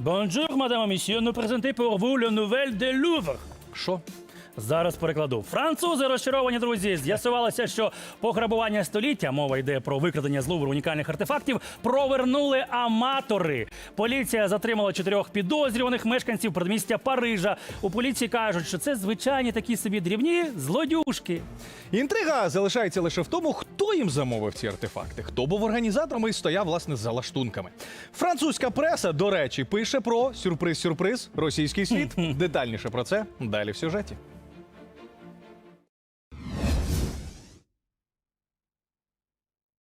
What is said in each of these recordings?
Bonjour, madame et monsieur, nous présentons pour vous le nouvelle de Louvre. Що? Зараз перекладу. Французи розчаровані друзі. З'ясувалося, що пограбування століття, мова йде про викрадення з Лувру унікальних артефактів, провернули аматори. Поліція затримала чотирьох підозрюваних мешканців передмістя Парижа. У поліції кажуть, що це звичайні такі собі дрібні злодюшки. Інтрига залишається лише в тому, хто їм замовив ці артефакти, хто був організатором і стояв власне за лаштунками. Французька преса, до речі, пише про сюрприз-сюрприз російський світ. Детальніше про це далі в сюжеті.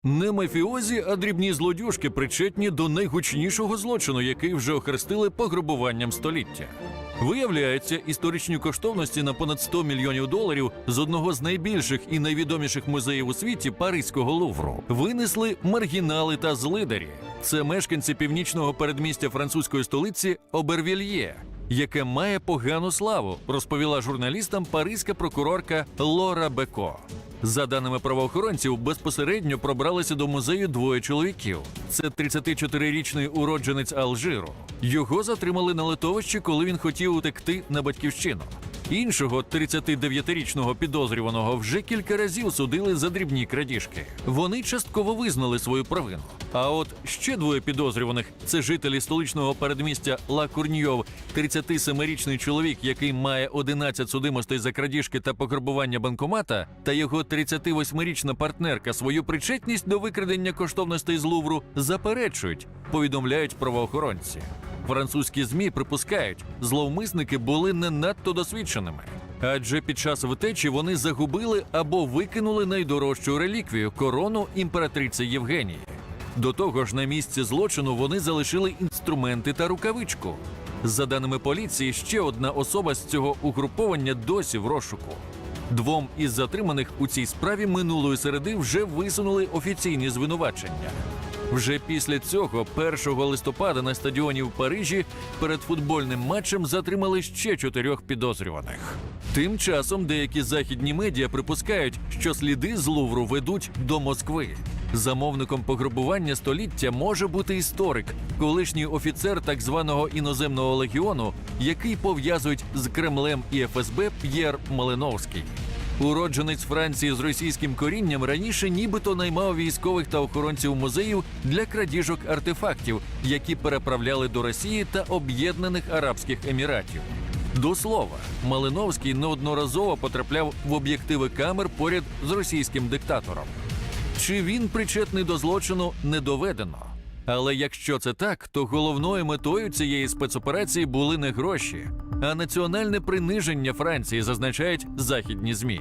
Не мафіозі, а дрібні злодюжки причетні до найгучнішого злочину, який вже охрестили пограбуванням століття. Виявляється, історичні коштовності на понад 100 мільйонів доларів з одного з найбільших і найвідоміших музеїв у світі Паризького Лувру винесли маргінали та злидарі. Це мешканці північного передмістя французької столиці Обервільє, яке має погану славу, розповіла журналістам паризька прокурорка Лора Беко. За даними правоохоронців, безпосередньо пробралися до музею двоє чоловіків. Це 34-річний уродженець Алжиру. Його затримали на литовищі, коли він хотів утекти на батьківщину. Іншого 39-річного підозрюваного вже кілька разів судили за дрібні крадіжки. Вони частково визнали свою провину. А от ще двоє підозрюваних це жителі столичного передмістя Ла Курньйов, 37-річний чоловік, який має 11 судимостей за крадіжки та пограбування банкомата, та його 38-річна партнерка свою причетність до викрадення коштовностей з Лувру заперечують, повідомляють правоохоронці. Французькі змі припускають, зловмисники були не надто досвідченими. Адже під час втечі вони загубили або викинули найдорожчу реліквію корону імператриці Євгенії. До того ж, на місці злочину вони залишили інструменти та рукавичку. За даними поліції, ще одна особа з цього угруповання досі в розшуку. Двом із затриманих у цій справі минулої середи вже висунули офіційні звинувачення. Вже після цього, 1 листопада, на стадіоні в Парижі перед футбольним матчем затримали ще чотирьох підозрюваних. Тим часом деякі західні медіа припускають, що сліди з Лувру ведуть до Москви. Замовником пограбування століття може бути історик, колишній офіцер так званого іноземного легіону, який пов'язують з Кремлем і ФСБ П'єр Малиновський. Уродженець Франції з російським корінням раніше нібито наймав військових та охоронців музеїв для крадіжок артефактів, які переправляли до Росії та Об'єднаних Арабських Еміратів. До слова, Малиновський неодноразово потрапляв в об'єктиви камер поряд з російським диктатором. Чи він причетний до злочину не доведено. Але якщо це так, то головною метою цієї спецоперації були не гроші, а національне приниження Франції, зазначають західні змі.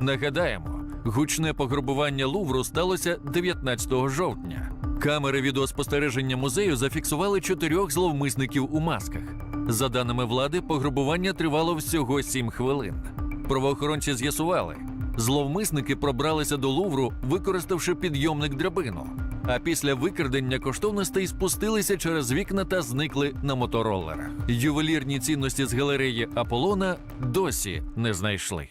Нагадаємо, гучне пограбування Лувру сталося 19 жовтня. Камери відеоспостереження музею зафіксували чотирьох зловмисників у масках. За даними влади, пограбування тривало всього 7 хвилин. Правоохоронці з'ясували, зловмисники пробралися до Лувру, використавши підйомник драбину. А після викрадення коштовностей спустилися через вікна та зникли на моторолерах. Ювелірні цінності з галереї Аполлона досі не знайшли.